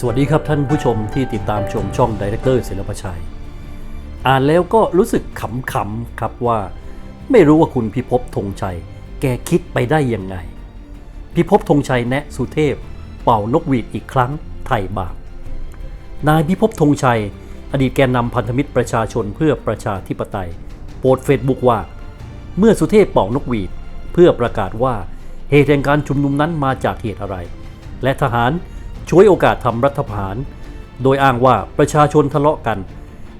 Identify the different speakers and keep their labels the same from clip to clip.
Speaker 1: สวัสดีครับท่านผู้ชมที่ติดตามชมช่องดีเรคเตอร์ศิลปชัย อ่านแล้วก็รู้สึกขำๆครับว่า ไม่รู้ว่าคุณพิภพธงชัย แกคิดไปได้ยังไง พิภพธงชัยแนะสุเทพ เป่านกหวีดอีกครั้งไถ่บาปนายพิภพธงชัย อดีตแกนนำพันธมิตรประชาชนเพื่อประชาธิปไตย โพสต์เฟซบุ๊กว่า เมื่อสุเทพเป่านกหวีด เพื่อประกาศว่าเหตุแห่งการชุมนุมนั้นมาจากเหตุอะไร และทหาร ช่วยโอกาสทำรัฐประหาร โดยอ้างว่าประชาชนทะเลาะกัน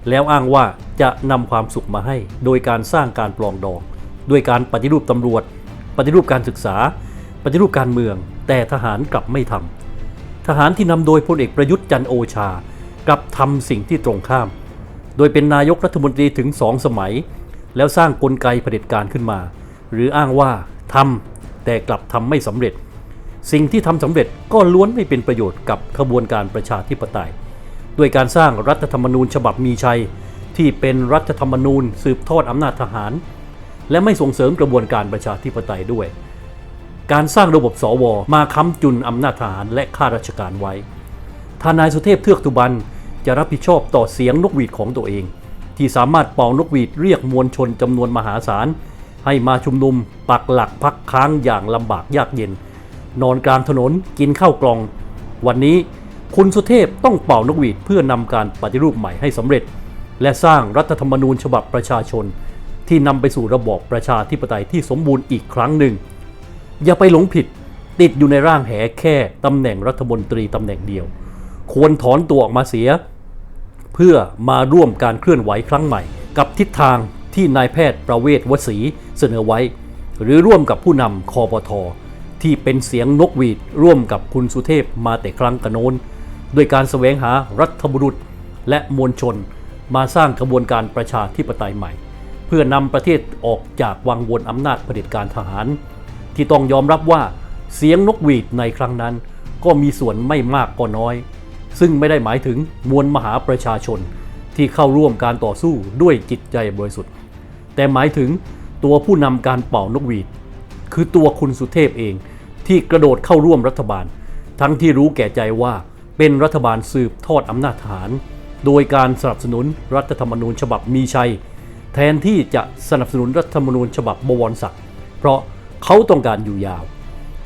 Speaker 1: แล้วอ้างว่าจะนำความสุขมาให้ โดยการสร้างการปลองดอง ด้วยการปฏิรูปตำรวจ ปฏิรูปการศึกษา ปฏิรูปการเมือง แต่ทหารกลับไม่ทำทหารที่นำโดยพลเอกประยุทธ์จันโอชากลับทำสิ่งที่ตรงข้าม โดยเป็นนายกรัฐมนตรีถึงสองสมัย แล้วสร้างกลไกเผด็จการขึ้นมา หรืออ้างว่าทำแต่กลับทำไม่สำเร็จ สิ่งที่ทำสำเร็จก็ล้วนไม่เป็นประโยชน์กับขบวนการประชาธิปไตย ด้วยการสร้างรัฐธรรมนูญฉบับมีชัย ที่เป็นรัฐธรรมนูญ สืบทอดอำนาจทหาร และไม่ส่งเสริมกระบวนการประชาธิปไตยด้วย การสร้างระบบสวมาค้ำจุนอำนาจทหารและข้าราชการไว้ทานายสุเทพเทือกตุบันจะรับผิดชอบต่อเสียงนกหวีดของตัวเอง ที่สามารถเป่านกหวีดเรียกมวลชนจำนวนมหาศาลให้มาชุมนุมปักหลักพักค้างอย่างลำบากยากเย็น นอนกลางถนนกินข้าวกล่อง วันนี้คุณสุเทพต้องเป่านกหวีดเพื่อนำการปฏิรูปใหม่ให้สำเร็จ และสร้างรัฐธรรมนูญฉบับประชาชน ที่นำไปสู่ระบอบประชาธิปไตยที่สมบูรณ์อีกครั้งหนึ่ง อย่าไปหลงผิดติดอยู่ในร่างแหแค่ตำแหน่งรัฐมนตรีตำแหน่งเดียว ควรถอนตัวออกมาเสีย เพื่อมาร่วมการเคลื่อนไหวครั้งใหม่ กับทิศทางที่นายแพทย์ประเวศวสีเสนอไว้ หรือร่วมกับผู้นำคอปท ที่เป็นเสียงนกหวีดร่วมกับคุณสุเทพมาแต่ครั้งกระโน้นด้วยการแสวงหารัฐบุรุษและมวลชนมาสร้างกระบวนการประชาธิปไตยใหม่ เพื่อนำประเทศออกจากวังวนอำนาจเผด็จการทหาร ที่ต้องยอมรับว่าเสียงนกหวีดในครั้งนั้น ก็มีส่วนไม่มากก็น้อย ซึ่งไม่ได้หมายถึงมวลมหาประชาชนที่เข้าร่วมการต่อสู้ด้วยจิตใจบริสุทธิ์ แต่หมายถึงตัวผู้นำการเป่านกหวีด คือตัวคุณสุเทพเอง ที่กระโดดเข้าร่วมรัฐบาล ทั้งที่รู้แก่ใจว่าเป็นรัฐบาลสืบทอดอำนาจทหาร โดยการสนับสนุนรัฐธรรมนูญฉบับมีชัย แทนที่จะสนับสนุนรัฐธรรมนูญฉบับบวรศักดิ์เพราะเขาต้องการอยู่ยาว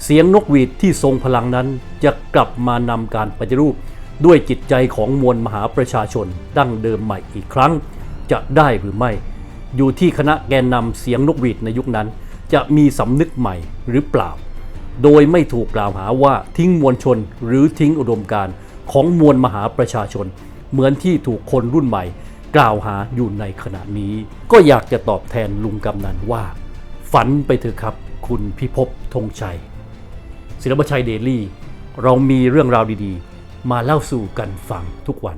Speaker 1: เสียงนกหวีดที่ทรงพลังนั้นจะกลับมานำการปฏิรูปด้วยจิตใจของมวลมหาประชาชนดั้งเดิมใหม่อีกครั้ง จะได้หรือไม่ อยู่ที่คณะแกนนำเสียงนกหวีดในยุคนั้น จะมีสำนึกใหม่หรือเปล่า โดยไม่ถูกกล่าวหาว่าทิ้งมวลชนหรือทิ้งอุดมการณ์ของมวลมหาประชาชน เหมือนที่ถูกคนรุ่นใหม่ กล่าวหาอยู่ในขณะนี้ ก็อยากจะตอบแทนลุงกำนันว่า ฝันไปเถอะครับ คุณพิภพธงชัย ศิลปชัยเดลี่ เรามีเรื่องราวดีๆ มาเล่าสู่กันฟังทุกวัน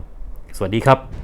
Speaker 1: สวัสดีครับ